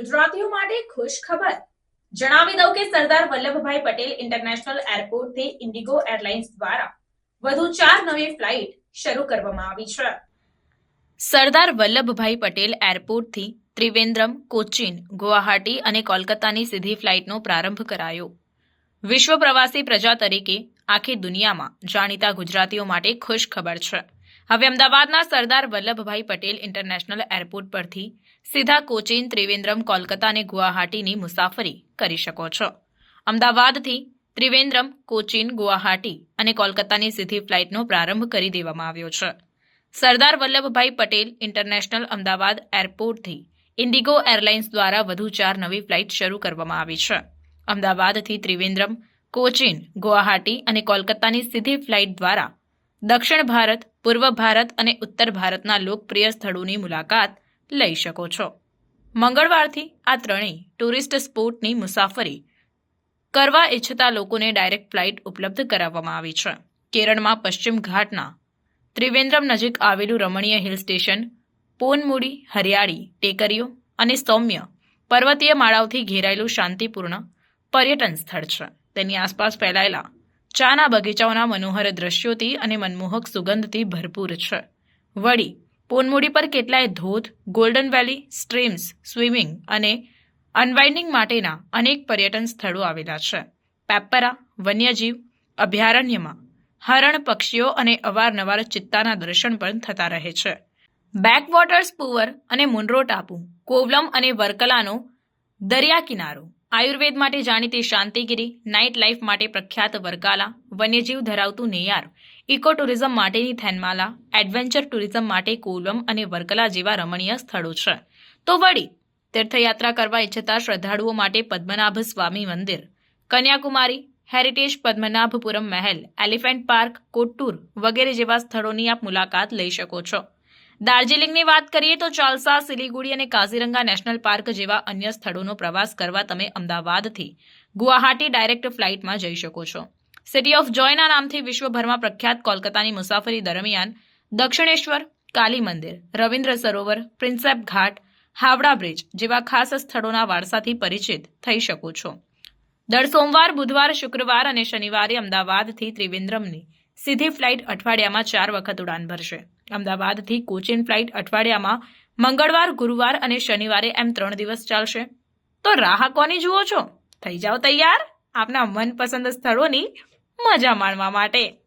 ગુજરાતીઓ માટે ખુશ ખબર. જણાવી દઉં કે સરદાર વલ્લભભાઈ પટેલ ઇન્ટરનેશનલ એરપોર્ટથી ઇન્ડિગો એરલાઇન્સ દ્વારા વધુ ચાર નવી ફ્લાઇટ શરૂ કરવામાં આવી છે. સરદાર વલ્લભભાઈ પટેલ એરપોર્ટથી ત્રિવેન્દ્રમ, કોચીન, ગુવાહાટી અને કોલકાતાની સીધી ફ્લાઇટનો પ્રારંભ કરાયો. વિશ્વ પ્રવાસી પ્રજા તરીકે આખી દુનિયામાં જાણીતા ગુજરાતીઓ માટે ખુશ ખબર છે. હવે અમદાવાદના સરદાર વલ્લભભાઈ પટેલ ઇન્ટરનેશનલ એરપોર્ટ પરથી સીધા કોચીન, ત્રિવેન્દ્રમ, કોલકાતા અને ગુવાહાટીની મુસાફરી કરી શકો છો. અમદાવાદથી ત્રિવેન્દ્રમ, કોચીન, ગુવાહાટી અને કોલકાતાની સીધી ફ્લાઇટનો પ્રારંભ કરી દેવામાં આવ્યો છે. સરદાર વલ્લભભાઈ પટેલ ઇન્ટરનેશનલ અમદાવાદ એરપોર્ટથી ઇન્ડિગો એરલાઇન્સ દ્વારા વધુ ચાર નવી ફ્લાઇટ શરૂ કરવામાં આવી છે. અમદાવાદથી ત્રિવેન્દ્રમ, કોચીન, ગુવાહાટી અને કોલકાતાની સીધી ફ્લાઇટ દ્વારા દક્ષિણ ભારત, પૂર્વ ભારત અને ઉત્તર ભારતના લોકપ્રિય સ્થળોની મુલાકાત લઈ શકો છો. મંગળવારથી આ ત્રણેય ટુરિસ્ટ સ્પોટની મુસાફરી કરવા ઈચ્છતા લોકોને ડાયરેક્ટ ફ્લાઇટ ઉપલબ્ધ કરાવવામાં આવી છે. કેરળમાં પશ્ચિમ ઘાટના ત્રિવેન્દ્રમ નજીક આવેલું રમણીય હિલ સ્ટેશન, પોનમુડી, હરિયાળી, ટેકરીઓ અને સૌમ્ય પર્વતીય માળાઓથી ઘેરાયેલું શાંતિપૂર્ણ પર્યટન સ્થળ છે. તેની આસપાસ ફેલાયેલા ચાના બગીચાઓના મનોહર દ્રશ્યોથી અને મનમોહક સુગંધથી ભરપૂર છે. વળી, પોનમુડી પર કેટલાય ધોધ, ગોલ્ડન વેલી, સ્ટ્રીમ્સ, સ્વિમિંગ અને અનવાઇન્ડિંગ માટેના અનેક પર્યટન સ્થળો આવેલા છે. પેપરા વન્યજીવ, અભયારણ્યમાં હરણ પક્ષીઓ અને અવારનવાર ચિત્તાના દર્શન પણ થતા રહે છે. બેકવોટર્સ પુવર અને મુનરો ટાપુ કોવલમ અને વર્કલાનો દરિયા કિનારો આયુર્વેદ માટે જાણીતી શાંતિગીરી નાઇટ લાઇફ માટે પ્રખ્યાત વરકાલા વન્યજીવ ધરાવતું નેયાર ઇકો ટુરિઝમ માટેની થેનમાલા એડવેન્ચર ટુરિઝમ માટે કોલમ અને વરકલા જેવા રમણીય સ્થળો છે. તો વળી, તીર્થયાત્રા કરવા ઈચ્છતા શ્રદ્ધાળુઓ માટે પદ્મનાભ સ્વામી મંદિર, કન્યાકુમારી હેરિટેજ પદ્મનાભપુરમ મહેલ એલિફન્ટ પાર્ક કોટ્ટુર વગેરે જેવા સ્થળોની આપ મુલાકાત લઈ શકો છો. દાર્જિલિંગની વાત કરીએ તો ચાલસા, સિલિગુડી અને કાઝીરંગા નેશનલ પાર્ક જેવા અન્ય સ્થળોનો પ્રવાસ કરવા તમે અમદાવાદથી ગુવાહાટી ડાયરેક્ટ ફ્લાઇટમાં જઈ શકો છો. સિટી ઓફ જોયના નામથી વિશ્વભરમાં પ્રખ્યાત કોલકાતાની મુસાફરી દરમિયાન દક્ષિણેશ્વર કાલી મંદિર રવિન્દ્ર સરોવર, પ્રિન્સેપ ઘાટ, હાવડા બ્રિજ જેવા ખાસ સ્થળોના વારસાથી પરિચિત થઈ શકો છો. દર સોમવાર, બુધવાર, શુક્રવાર અને શનિવારે અમદાવાદથી ત્રિવેન્દ્રમની સીધી ફ્લાઇટ અઠવાડિયામાં ચાર વખત ઉડાન ભરશે. અમદાવાદથી કોચિન ફ્લાઇટ અઠવાડિયામાં મંગળવાર, ગુરુવાર અને શનિવારે એમ ત્રણ દિવસ ચાલશે. તો રાહ કોની જુઓ છો? થઈ જાઓ તૈયાર? આપના મનપસંદ સ્થળોની મજા માણવા માટે.